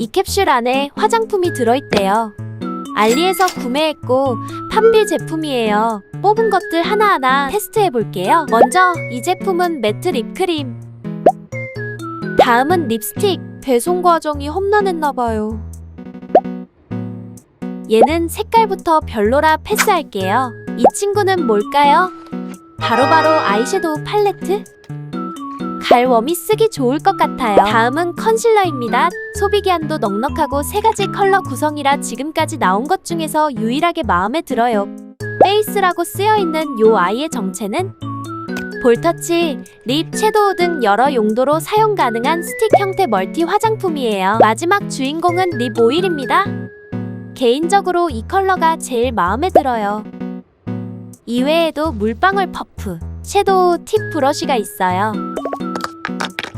이 캡슐 안에 화장품이 들어있대요. 알리에서 구매했고 판비 제품이에요. 뽑은 것들 하나하나 테스트해 볼게요. 먼저 이 제품은 매트 립크림. 다음은 립스틱. 배송 과정이 험난했나봐요. 얘는 색깔부터 별로라 패스할게요. 이 친구는 뭘까요? 바로바로 아이섀도우 팔레트? 갈웜이 쓰기 좋을 것 같아요. 다음은 컨실러입니다. 소비기한도 넉넉하고 세 가지 컬러 구성이라 지금까지 나온 것 중에서 유일하게 마음에 들어요. 베이스라고 쓰여 있는 요 아이의 정체는 볼터치, 립, 섀도우 등 여러 용도로 사용 가능한 스틱 형태 멀티 화장품이에요. 마지막 주인공은 립 오일입니다. 개인적으로 이 컬러가 제일 마음에 들어요. 이외에도 물방울 퍼프, 섀도우 팁 브러쉬가 있어요. Thank you.